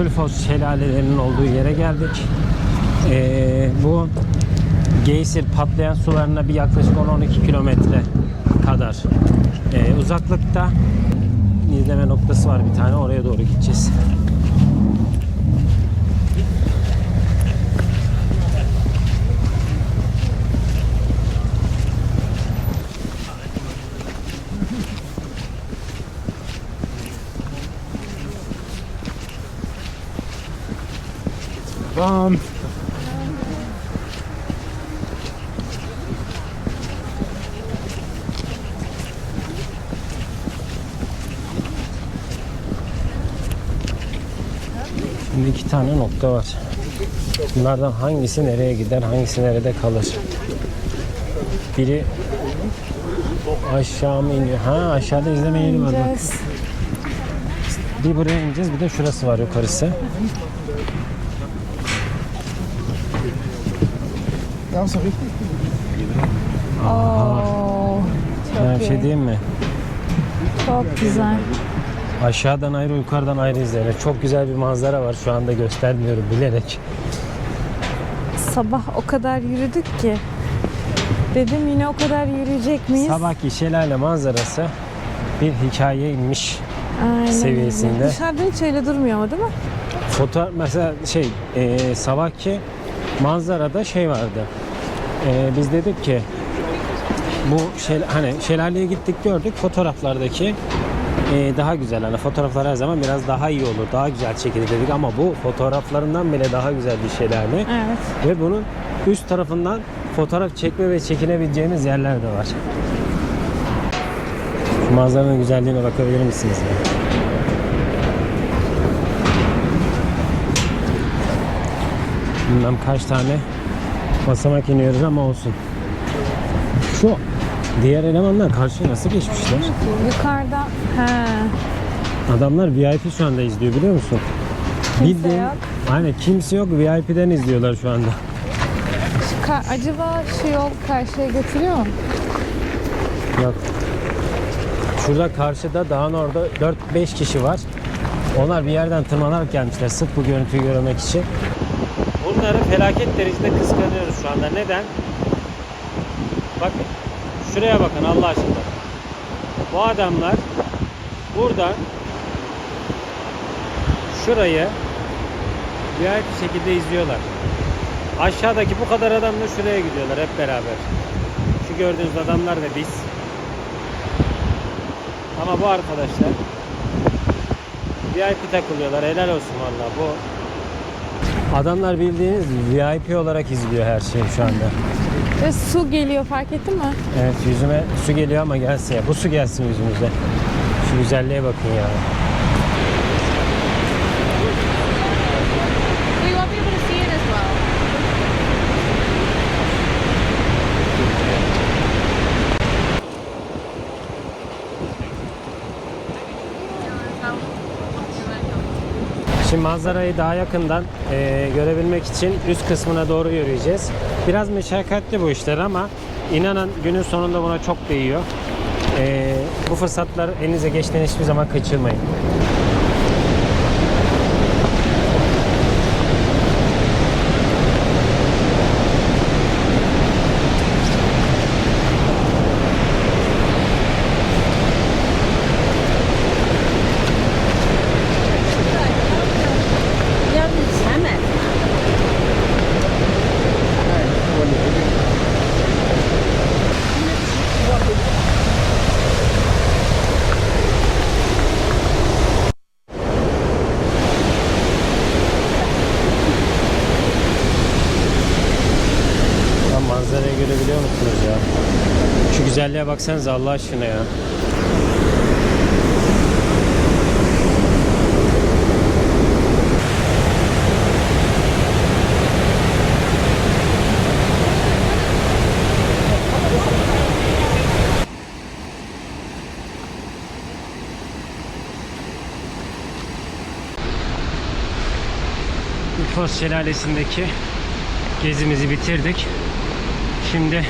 Kolifos şelalelerinin olduğu yere geldik. Ee, bu Geysir patlayan sularına bir yaklaşık 10-12 kilometre kadar ee, uzaklıkta izleme noktası var bir tane oraya doğru gideceğiz. Um, Şimdi iki tane nokta var. Bunlardan hangisi nereye gider, hangisi nerede kalır? Biri aşağı mı iniyor? Ha aşağıda izleme yeri var bak. İneceğiz. Bir buraya ineceğiz, bir de şurası var yukarısı. Ja, sorry. Oo, çok bir şey iyi. diyeyim mi? Çok güzel. Aşağıdan ayrı, yukarıdan ayrı izlenir. Çok güzel bir manzara var. Şu anda göstermiyorum bilerek. Sabah o kadar yürüdük ki. Dedim yine o kadar yürüyecek miyiz? Sabahki şelale manzarası bir hikayeymiş. Aynen öyle. seviyesinde. Dışarıdan hiç öyle durmuyor ama değil mi? Foto mesela şey e, sabahki manzarada şey vardı. E, biz dedik ki bu şel, hani şelaleye gittik gördük fotoğraflardaki e, daha güzel hani fotoğraflar her zaman biraz daha iyi olur daha güzel çekilir dedik ama bu fotoğraflarından bile daha güzel bir şelale Evet. ve bunun üst tarafından fotoğraf çekme ve çekinebileceğimiz yerler de var. Şu manzaranın güzelliğine bakabilir misiniz? ya? Bilmem kaç tane basamak iniyoruz ama olsun. Şu diğer elemanlar karşıya nasıl geçmişler? Yukarıda he, Adamlar VIP şu anda izliyor biliyor musun? Kimse yok. Aynen kimse yok VIP'den izliyorlar şu anda. şu acaba şu yol karşıya götürüyor mu? Yok. Şurada karşıda dağın orada 4-5 kişi var. Onlar bir yerden tırmanarak gelmişler sırf bu görüntüyü görmek için. Bunları felaket derecede kıskanıyoruz şu anda. Neden? Bakın. Şuraya bakın Allah aşkına. Bu adamlar buradan şurayı VIP şekilde izliyorlar. Aşağıdaki bu kadar adam da şuraya gidiyorlar hep beraber. Şu gördüğünüz adamlar da biz. Ama bu arkadaşlar VIP takılıyorlar. Helal olsun valla bu. Adamlar bildiğiniz VIP olarak izliyor her şeyi şu anda. Ve su geliyor fark ettin mi? Evet yüzüme su geliyor ama gelsin ya. Bu su gelsin yüzümüze. Şu güzelliğe bakın ya. Şimdi manzarayı daha yakından e, görebilmek için üst kısmına doğru yürüyeceğiz. Biraz meşakkatli bu işler ama inanın günün sonunda buna çok değiyor. E, bu fırsatlar elinize geçtiğini hiçbir zaman kaçırmayın. Yalnız hemen. Lan manzarayı görebiliyor musunuz ya? Güzelliğe baksanıza Allah aşkına ya. Ufos Şelalesi'ndeki gezimizi bitirdik. Şimdi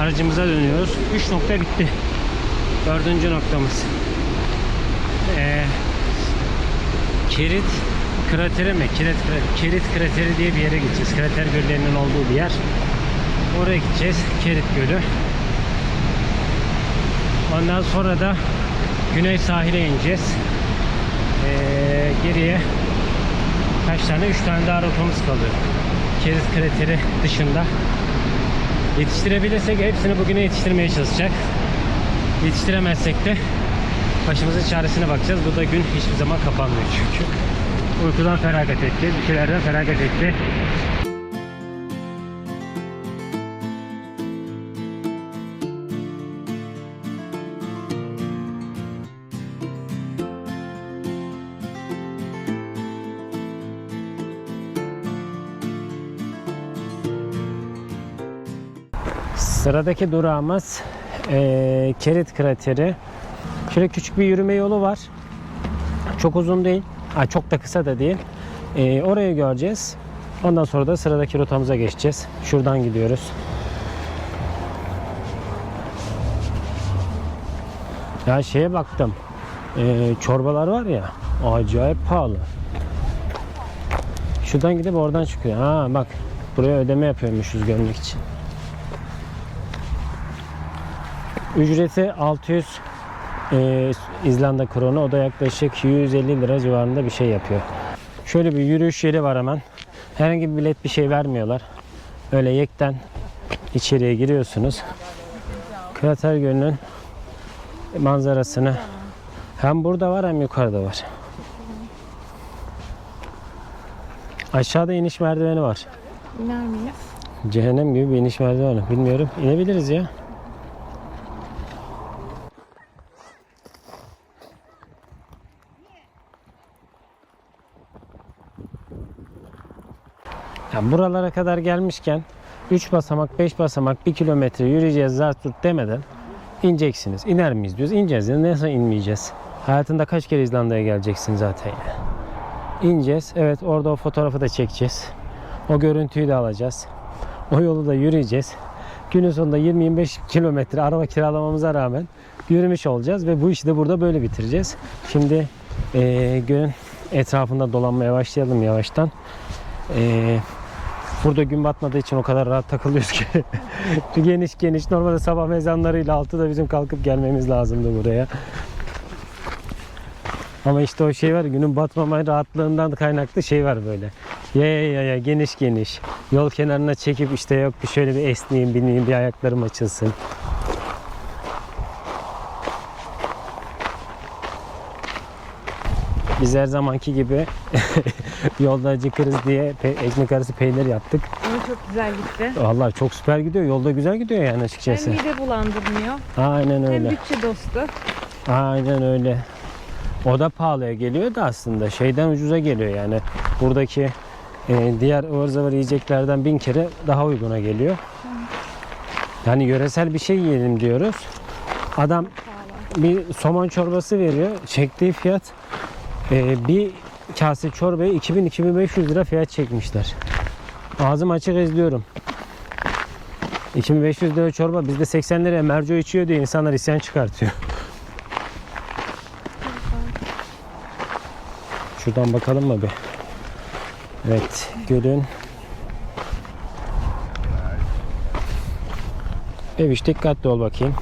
aracımıza dönüyoruz. 3 nokta bitti. Dördüncü noktamız. Ee, Kerit krateri mi? Kirit, Kirit krateri diye bir yere gideceğiz. Krater göllerinin olduğu bir yer. Oraya gideceğiz. Kerit Gölü. Ondan sonra da güney sahile ineceğiz. Ee, geriye kaç tane? 3 tane daha rotamız kalıyor. Kerit krateri dışında. Yetiştirebilirsek hepsini bugüne yetiştirmeye çalışacak. Yetiştiremezsek de başımızın çaresine bakacağız. Bu da gün hiçbir zaman kapanmıyor çünkü. Uykudan feragat etti, ülkelerden feragat etti. Sıradaki durağımız eee Kerit krateri. Şöyle küçük bir yürüme yolu var. Çok uzun değil. Ha, çok da kısa da değil. Eee, orayı göreceğiz. Ondan sonra da sıradaki rotamıza geçeceğiz. Şuradan gidiyoruz. Ya şeye baktım. Eee, çorbalar var ya. Acayip pahalı. Şuradan gidip oradan çıkıyor. Ha bak. Buraya ödeme yapıyormuşuz gömlek için. Ücreti 600 e, İzlanda kronu. O da yaklaşık 150 lira civarında bir şey yapıyor. Şöyle bir yürüyüş yeri var hemen. Herhangi bir bilet bir şey vermiyorlar. Öyle yekten içeriye giriyorsunuz. Krater Gölü'nün manzarasını hem burada var hem yukarıda var. Aşağıda iniş merdiveni var. İner miyiz? Cehennem gibi bir iniş merdiveni. Bilmiyorum. İnebiliriz ya. Ya buralara kadar gelmişken 3 basamak, 5 basamak, 1 kilometre yürüyeceğiz Zarturt demeden ineceksiniz. İner miyiz diyoruz. İneceğiz. Ya. Nasıl inmeyeceğiz? Hayatında kaç kere İzlanda'ya geleceksin zaten. İneceğiz. Evet orada o fotoğrafı da çekeceğiz. O görüntüyü de alacağız. O yolu da yürüyeceğiz. Günün sonunda 20-25 kilometre araba kiralamamıza rağmen yürümüş olacağız ve bu işi de burada böyle bitireceğiz. Şimdi eee gölün etrafında dolanmaya başlayalım yavaştan. Eee burada gün batmadığı için o kadar rahat takılıyoruz ki. geniş geniş. Normalde sabah mezanlarıyla altıda bizim kalkıp gelmemiz lazımdı buraya. Ama işte o şey var günün batmama rahatlığından kaynaklı şey var böyle. Ya ya ya geniş geniş. Yol kenarına çekip işte yok bir şöyle bir esneyeyim bineyim bir ayaklarım açılsın. Biz her zamanki gibi yolda acıkırız diye ekmek arası peynir yaptık. Ama çok güzel gitti. Vallahi çok süper gidiyor. Yolda güzel gidiyor yani açıkçası. Hem mide bulandırmıyor, Aynen hem öyle. bütçe dostu. Aynen öyle. O da pahalıya geliyor da aslında şeyden ucuza geliyor yani. Buradaki e, diğer ıvır zıvır yiyeceklerden bin kere daha uyguna geliyor. Yani yöresel bir şey yiyelim diyoruz. Adam bir somon çorbası veriyor. Çektiği fiyat e, bir kase çorbaya 2000-2500 lira fiyat çekmişler. Ağzım açık izliyorum. 2500 lira çorba bizde 80 liraya merco içiyor diye insanlar isyan çıkartıyor. Şuradan bakalım mı bir? Evet, gölün Bebiş dikkatli ol bakayım.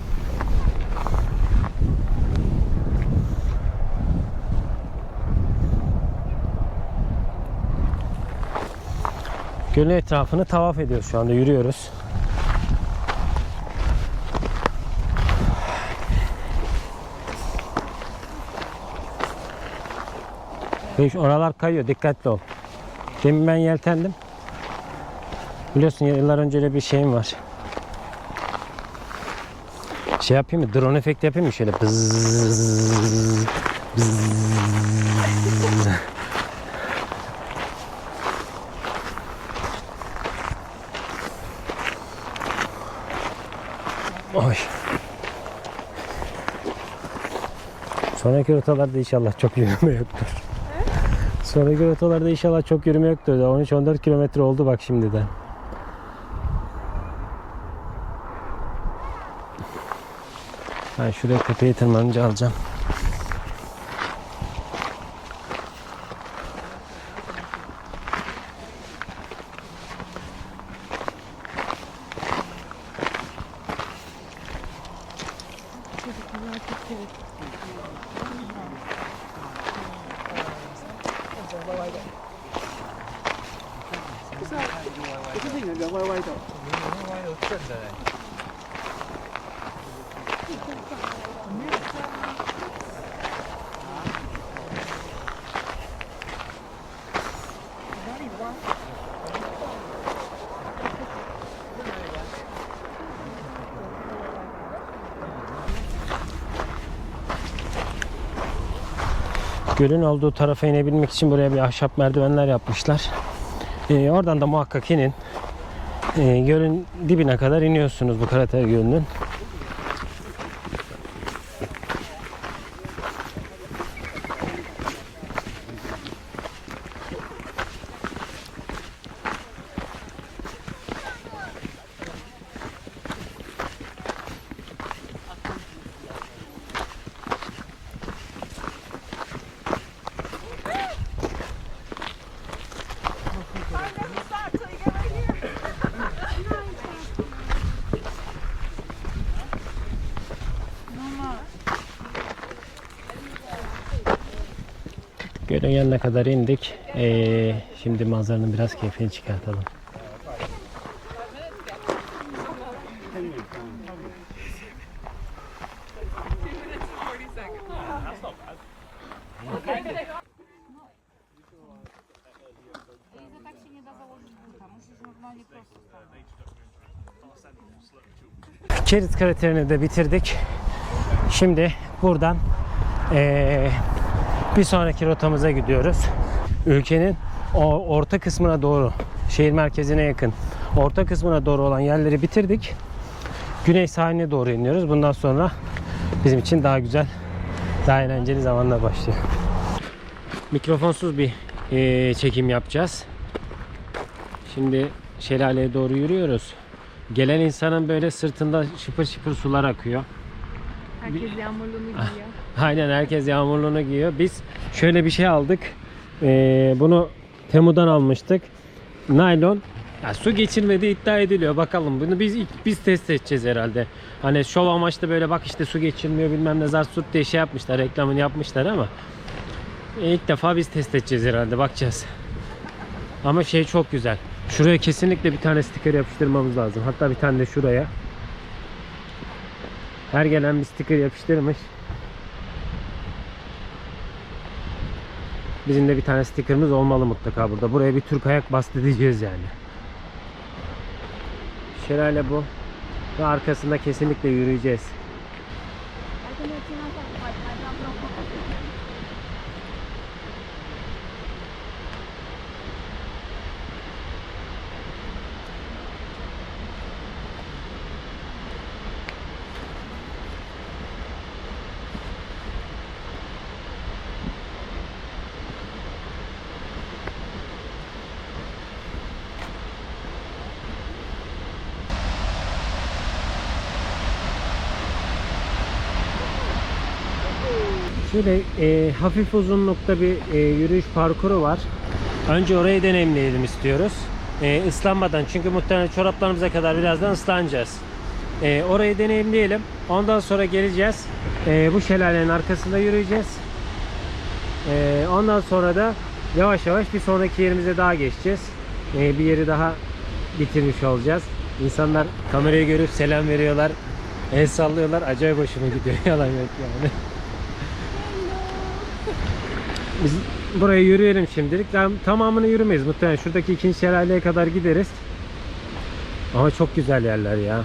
Gölün etrafını tavaf ediyoruz şu anda yürüyoruz. Bebiş oralar kayıyor dikkatli ol. Demin ben yeltendim. Biliyorsun yıllar önce öyle bir şeyim var. Şey yapayım mı? Drone efekti yapayım mı? Şöyle bzzz, bzzz. Oy. Sonraki rotalarda inşallah çok yürüme yoktur. Sonraki rotalarda inşallah çok yürüme yoktur. 13-14 kilometre oldu bak şimdiden. Ben şuraya tepeye tırmanınca alacağım. Gölün olduğu tarafa inebilmek için buraya bir ahşap merdivenler yapmışlar. Ee, oradan da muhakkak inin. Ee, gölün dibine kadar iniyorsunuz bu Karatay Gölü'nün. Gölün yanına kadar indik. Ee, şimdi manzaranın biraz keyfini çıkartalım. Kerit kraterini de bitirdik. Şimdi buradan ee, bir sonraki rotamıza gidiyoruz. Ülkenin o orta kısmına doğru, şehir merkezine yakın orta kısmına doğru olan yerleri bitirdik. Güney sahiline doğru iniyoruz. Bundan sonra bizim için daha güzel, daha eğlenceli zamanlar başlıyor. Mikrofonsuz bir eee, çekim yapacağız. Şimdi şelaleye doğru yürüyoruz. Gelen insanın böyle sırtında şıpır şıpır sular akıyor. Herkes yağmurluğunu giyiyor. Aynen herkes yağmurluğunu giyiyor. Biz şöyle bir şey aldık. Ee, bunu Temu'dan almıştık. Naylon. Ya su geçirmediği iddia ediliyor. Bakalım bunu biz biz test edeceğiz herhalde. Hani şov amaçlı böyle bak işte su geçirmiyor bilmem ne zart sut diye şey yapmışlar. Reklamını yapmışlar ama e, ilk defa biz test edeceğiz herhalde. Bakacağız. Ama şey çok güzel. Şuraya kesinlikle bir tane sticker yapıştırmamız lazım. Hatta bir tane de şuraya. Her gelen bir sticker yapıştırmış. Bizim de bir tane sticker'ımız olmalı mutlaka burada. Buraya bir Türk ayak bastı diyeceğiz yani. Şelale bu. Ve arkasında kesinlikle yürüyeceğiz. Şöyle e, hafif uzunlukta bir e, yürüyüş parkuru var. Önce orayı deneyimleyelim istiyoruz. E, ıslanmadan çünkü muhtemelen çoraplarımıza kadar birazdan ıslanacağız. E, orayı deneyimleyelim. Ondan sonra geleceğiz. E, bu şelalenin arkasında yürüyeceğiz. E, ondan sonra da yavaş yavaş bir sonraki yerimize daha geçeceğiz. E, bir yeri daha bitirmiş olacağız. İnsanlar kamerayı görüp selam veriyorlar. El sallıyorlar. Acayip hoşuma gidiyor. Yalan yok yani. Biz buraya yürüyelim şimdilik. Tam- Tamamını yürümeyiz muhtemelen. Şuradaki ikinci şelaleye kadar gideriz. Ama çok güzel yerler ya.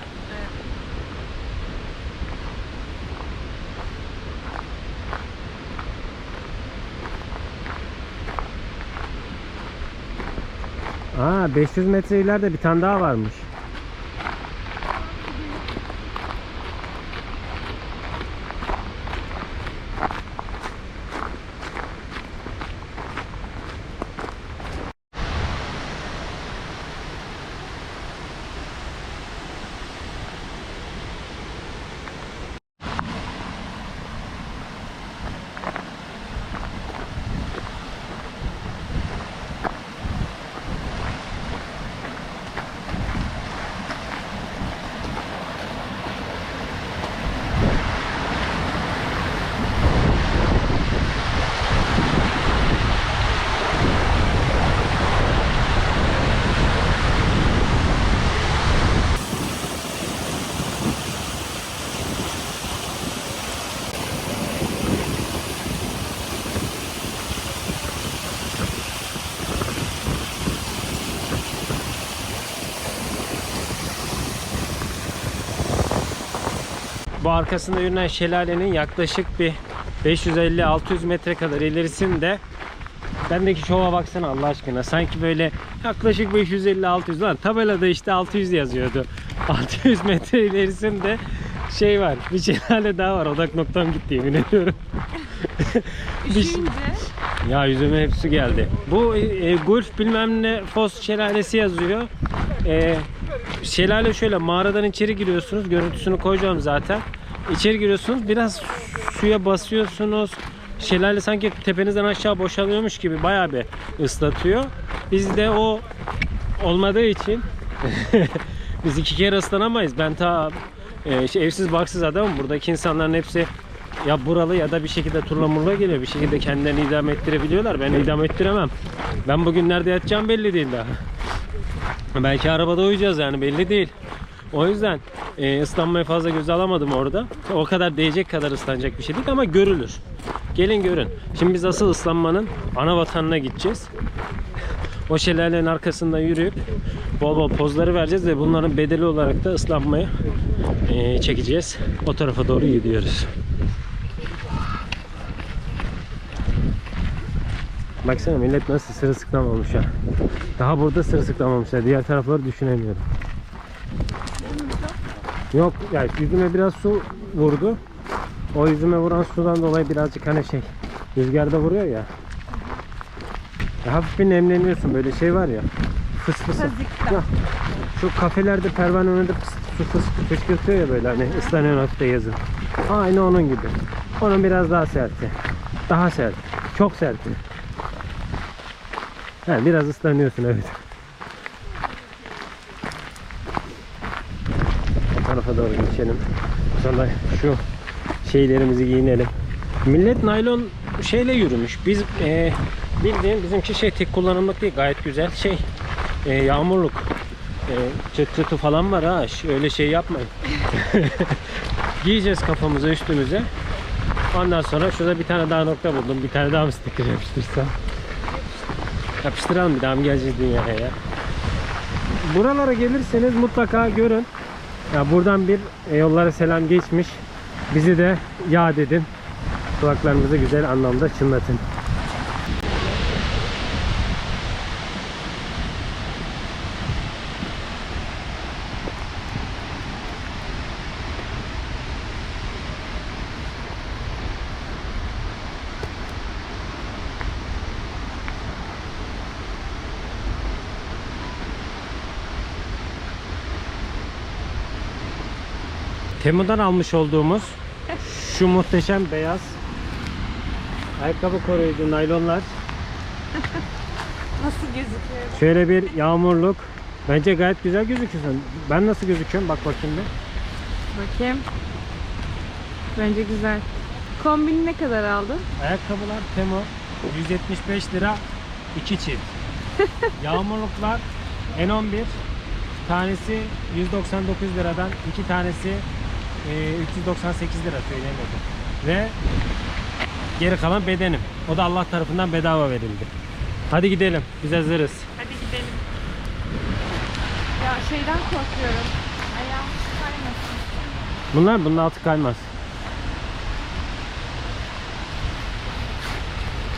Aa 500 metre ileride bir tane daha varmış. Bu arkasında yürünen şelalenin yaklaşık bir 550-600 metre kadar ilerisinde Bendeki şova baksana Allah aşkına. Sanki böyle yaklaşık 550-600 lan. Tabelada işte 600 yazıyordu. 600 metre ilerisinde şey var. Bir şelale daha var. Odak noktam gitti yemin ediyorum. Bir- Düşünce ya yüzüme hepsi geldi. Bu e, Gulf bilmem ne Fos şelalesi yazıyor. E, şelale şöyle mağaradan içeri giriyorsunuz. Görüntüsünü koyacağım zaten. İçeri giriyorsunuz. Biraz suya basıyorsunuz. Şelale sanki tepenizden aşağı boşalıyormuş gibi bayağı bir ıslatıyor. Bizde o olmadığı için biz iki kere ıslanamayız. Ben ta e, şey, evsiz barksız adamım. Buradaki insanların hepsi ya buralı ya da bir şekilde turla murla geliyor. Bir şekilde kendilerini idam ettirebiliyorlar. Ben idam ettiremem. Ben bugün nerede yatacağım belli değil daha. Belki arabada uyuyacağız yani belli değil. O yüzden e, ıslanmayı fazla göze alamadım orada. O kadar değecek kadar ıslanacak bir şey değil ama görülür. Gelin görün. Şimdi biz asıl ıslanmanın ana vatanına gideceğiz. O şelalenin arkasında yürüyüp bol bol pozları vereceğiz ve bunların bedeli olarak da ıslanmayı e, çekeceğiz. O tarafa doğru gidiyoruz. Baksana millet nasıl sırılsıklam olmuş ya. Daha burada sırılsıklam olmuşlar. Diğer tarafları düşünemiyorum. Yok yani yüzüme biraz su vurdu. O yüzüme vuran sudan dolayı birazcık hani şey rüzgarda vuruyor ya. ya hafif bir nemleniyorsun böyle şey var ya. Fıs fıs. Ya, Şu kafelerde pervane önünde fıs, su fıs fışkırtıyor ya böyle hani ıslanıyor hafif de yazın. Aynı onun gibi. Onun biraz daha serti. Daha sert. Çok serti. Ha, biraz ıslanıyorsun evet. O geçelim. Sonra şu şeylerimizi giyinelim. Millet naylon şeyle yürümüş. Biz e, bildiğin bizimki şey tek kullanımlık değil gayet güzel şey e, yağmurluk. E, çıt çıtı falan var ha. Öyle şey yapmayın. Giyeceğiz kafamıza üstümüze. Ondan sonra şurada bir tane daha nokta buldum. Bir tane daha mı sticker yapıştırsam? Yapıştıralım bir daha mı geleceğiz dünyaya ya? Buralara gelirseniz mutlaka görün. Ya buradan bir yollara selam geçmiş. Bizi de yad edin. Kulaklarınızı güzel anlamda çınlatın. Temu'dan almış olduğumuz şu muhteşem beyaz ayakkabı koruyucu naylonlar. nasıl gözüküyor? Şöyle bir yağmurluk. Bence gayet güzel gözüküyorsun. Ben nasıl gözüküyorum? Bak bakayım bir. Bakayım. Bence güzel. Kombini ne kadar aldın? Ayakkabılar Temu 175 lira 2 çift. Yağmurluklar N11 tanesi 199 liradan iki tanesi 398 lira söyleyemedim. Ve geri kalan bedenim. O da Allah tarafından bedava verildi. Hadi gidelim. Biz hazırız. Hadi gidelim. Ya şeyden korkuyorum. Ayağım kaymasın. Bunlar bunun altı kaymaz.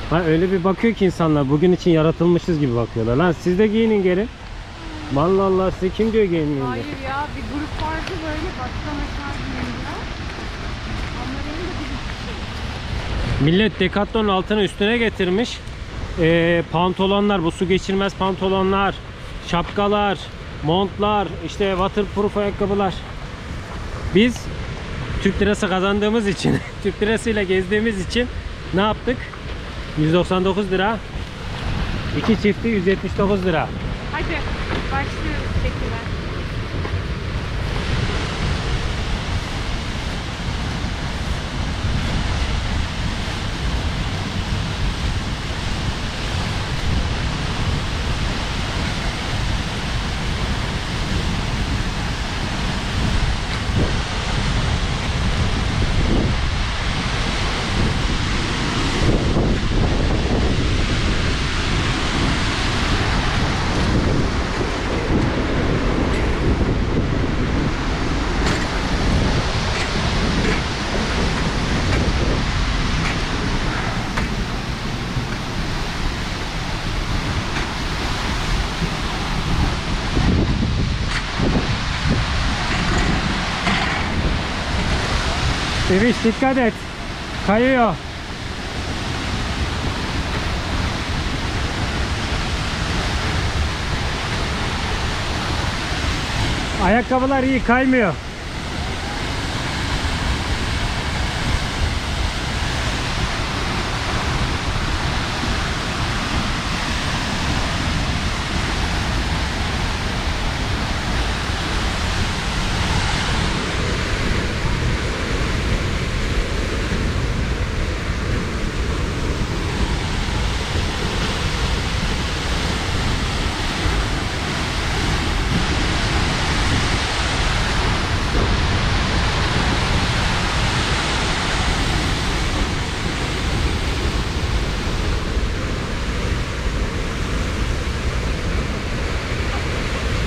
Ha öyle bir bakıyor ki insanlar bugün için yaratılmışız gibi bakıyorlar. Lan siz de giyinin geri. Vallahi Allah size kim diyor diye. Hayır ya bir grup vardı böyle baştan aşağı giyindiler. Onların da bir Millet Decathlon altını üstüne getirmiş. Ee, pantolonlar, bu su geçirmez pantolonlar, şapkalar, montlar, işte waterproof ayakkabılar. Biz Türk lirası kazandığımız için, Türk lirasıyla gezdiğimiz için ne yaptık? 199 lira. İki çifti 179 lira. Hadi başlıyoruz çekime. Bebiş dikkat et. Kayıyor. Ayakkabılar iyi kaymıyor.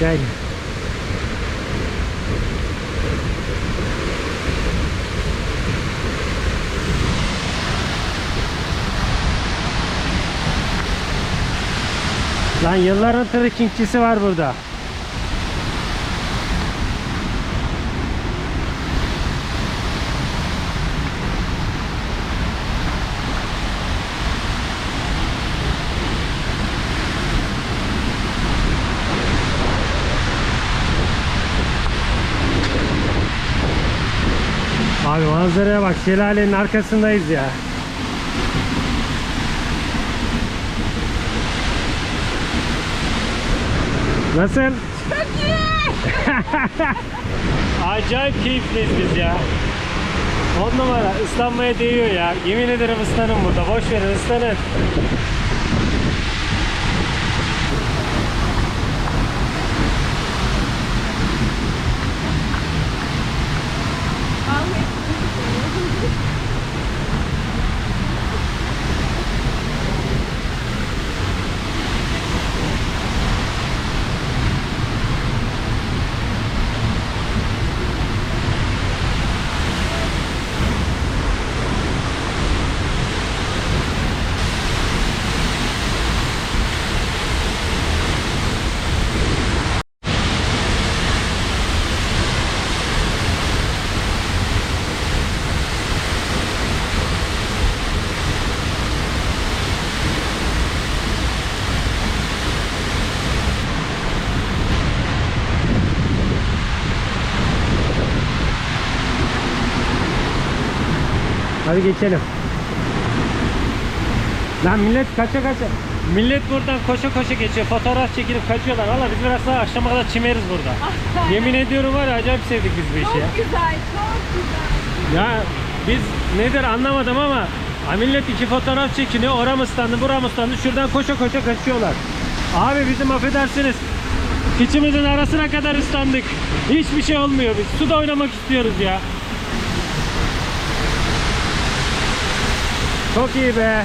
Gel. Lan yılların trekkingçisi var burada. Abi manzaraya bak şelalenin arkasındayız ya. Nasıl? Çok iyi. Acayip keyifliyiz biz ya. 10 numara ıslanmaya değiyor ya. Yemin ederim ıslanın burada. Boş verin ıslanın. Hadi geçelim. Lan millet kaça kaça. Millet buradan koşa koşa geçiyor. Fotoğraf çekilip kaçıyorlar. Valla biz biraz daha akşama kadar çimeriz burada. Yemin ediyorum var ya acayip sevdik biz bu işi ya. Çok güzel, çok güzel. Ya biz nedir anlamadım ama ha millet iki fotoğraf çekiniyor. Oram ıslandı, buram ıslandı. Şuradan koşa koşa kaçıyorlar. Abi bizim affedersiniz. Kıçımızın arasına kadar ıslandık. Hiçbir şey olmuyor biz. Suda oynamak istiyoruz ya. Çok iyi be.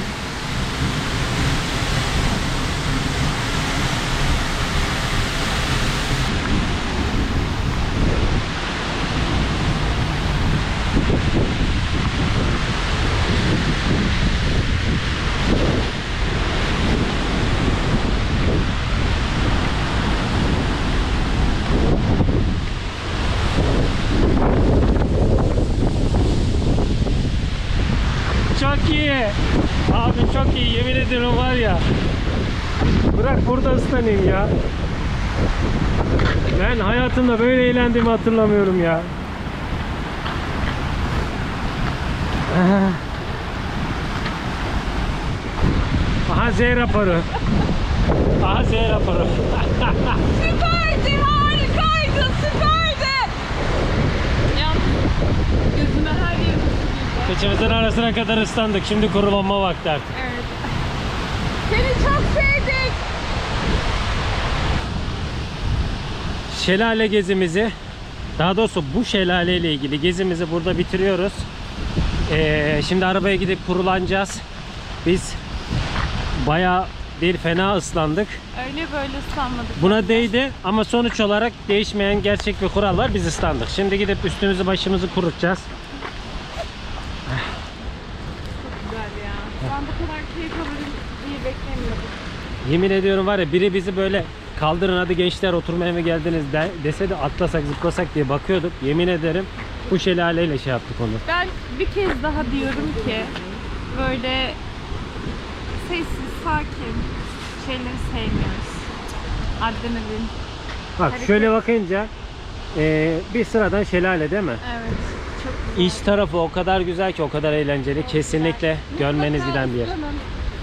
Çok iyi. Abi çok iyi. Yemin ediyorum var ya. Bırak burada ıslanayım ya. Ben hayatımda böyle eğlendiğimi hatırlamıyorum ya. Ah. Aha Z raporu. Aha Z raporu. Süperdi, harikaydı, süperdi. Yalnız gözüme her yerim. Kıçımızın arasına kadar ıslandık. Şimdi kurulanma vakti artık. Evet. Sevdik. şelale gezimizi daha doğrusu bu şelale ile ilgili gezimizi burada bitiriyoruz. Ee, şimdi arabaya gidip kurulanacağız. Biz baya bir fena ıslandık. Öyle böyle ıslanmadık. Buna değdi ama sonuç olarak değişmeyen gerçek bir kural var. Biz ıslandık. Şimdi gidip üstümüzü başımızı kurutacağız. Güzel ya. Ben bu kadar keyif alırım diye beklemiyordum. Yemin ediyorum var ya biri bizi böyle kaldırın hadi gençler oturmaya mı geldiniz de, dese de atlasak zıplasak diye bakıyorduk. Yemin ederim bu şelaleyle şey yaptık onu. Ben bir kez daha diyorum ki böyle sessiz, sakin şeyleri sevmiyoruz. Adrenalin. Bak Hareket. şöyle bakınca e, bir sıradan şelale değil mi? Evet. Çok güzel. İç tarafı o kadar güzel ki o kadar eğlenceli. Kesinlikle görmeniz giden bir yer.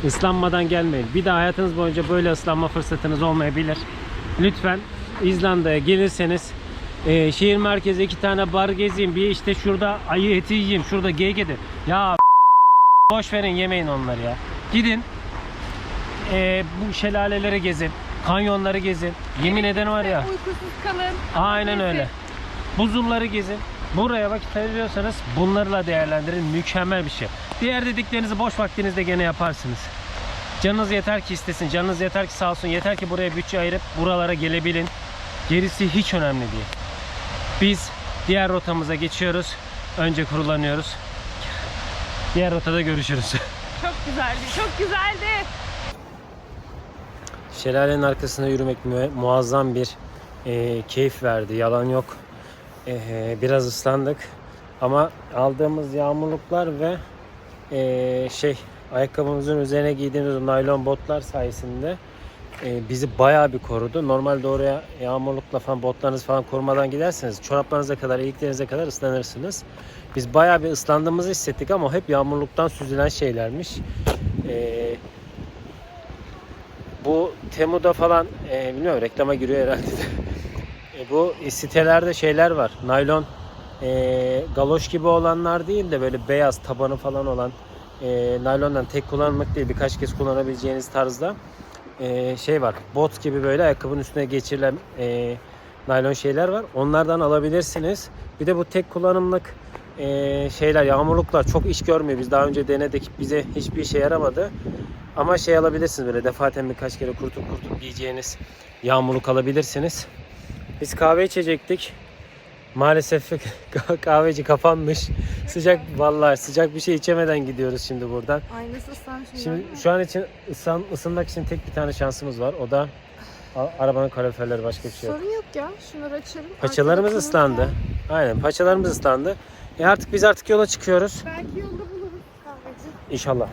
Islanmadan gelmeyin. Bir daha hayatınız boyunca böyle ıslanma fırsatınız olmayabilir. Lütfen İzlanda'ya gelirseniz e, şehir merkezi iki tane bar gezeyim. Bir işte şurada ayı eti yiyeyim. Şurada eti. Ya boş verin yemeyin onları ya. Gidin e, bu şelaleleri gezin. Kanyonları gezin. Yemin ederim var ya. Uykusuz kalın. Aynen öyle. Buzulları gezin. Buraya vakit ayırıyorsanız bunlarla değerlendirin. Mükemmel bir şey. Diğer dediklerinizi boş vaktinizde gene yaparsınız. Canınız yeter ki istesin. Canınız yeter ki sağ olsun. Yeter ki buraya bütçe ayırıp buralara gelebilin. Gerisi hiç önemli değil. Biz diğer rotamıza geçiyoruz. Önce kurulanıyoruz. Diğer rotada görüşürüz. Çok güzeldi. Çok güzeldi. Şelalenin arkasında yürümek mu- muazzam bir e, keyif verdi. Yalan yok. E, biraz ıslandık. Ama aldığımız yağmurluklar ve e, şey ayakkabımızın üzerine giydiğimiz naylon botlar sayesinde e, bizi bayağı bir korudu. Normalde oraya yağmurlukla falan botlarınızı falan korumadan giderseniz çoraplarınıza kadar, iliklerinize kadar ıslanırsınız. Biz bayağı bir ıslandığımızı hissettik ama hep yağmurluktan süzülen şeylermiş. E, bu Temu'da falan e, bilmiyorum reklama giriyor herhalde. E, bu sitelerde şeyler var. Naylon e, galoş gibi olanlar değil de böyle beyaz tabanı falan olan e, naylondan tek kullanımlık değil birkaç kez kullanabileceğiniz tarzda e, şey var. Bot gibi böyle ayakkabının üstüne geçirilen e, naylon şeyler var. Onlardan alabilirsiniz. Bir de bu tek kullanımlık e, şeyler yağmurluklar çok iş görmüyor. Biz daha önce denedik. Bize hiçbir işe yaramadı. Ama şey alabilirsiniz böyle defaten birkaç kere kurtup kurtup giyeceğiniz yağmurluk alabilirsiniz. Biz kahve içecektik. Maalesef kahveci kapanmış. Sıcak vallahi sıcak bir şey içemeden gidiyoruz şimdi buradan. Aynısı. Şimdi şu an için ısın, ısınmak için tek bir tane şansımız var. O da a- arabanın kaloriferleri başka bir şey yok. Sorun yok ya. Şunları açalım. Paçalarımız Arkada ıslandı. kumru Aynen paçalarımız ıslandı. E artık biz artık yola çıkıyoruz. Belki yolda buluruz kahveci. İnşallah.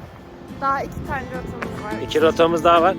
Daha iki tane rotamız var. İki rotamız daha var.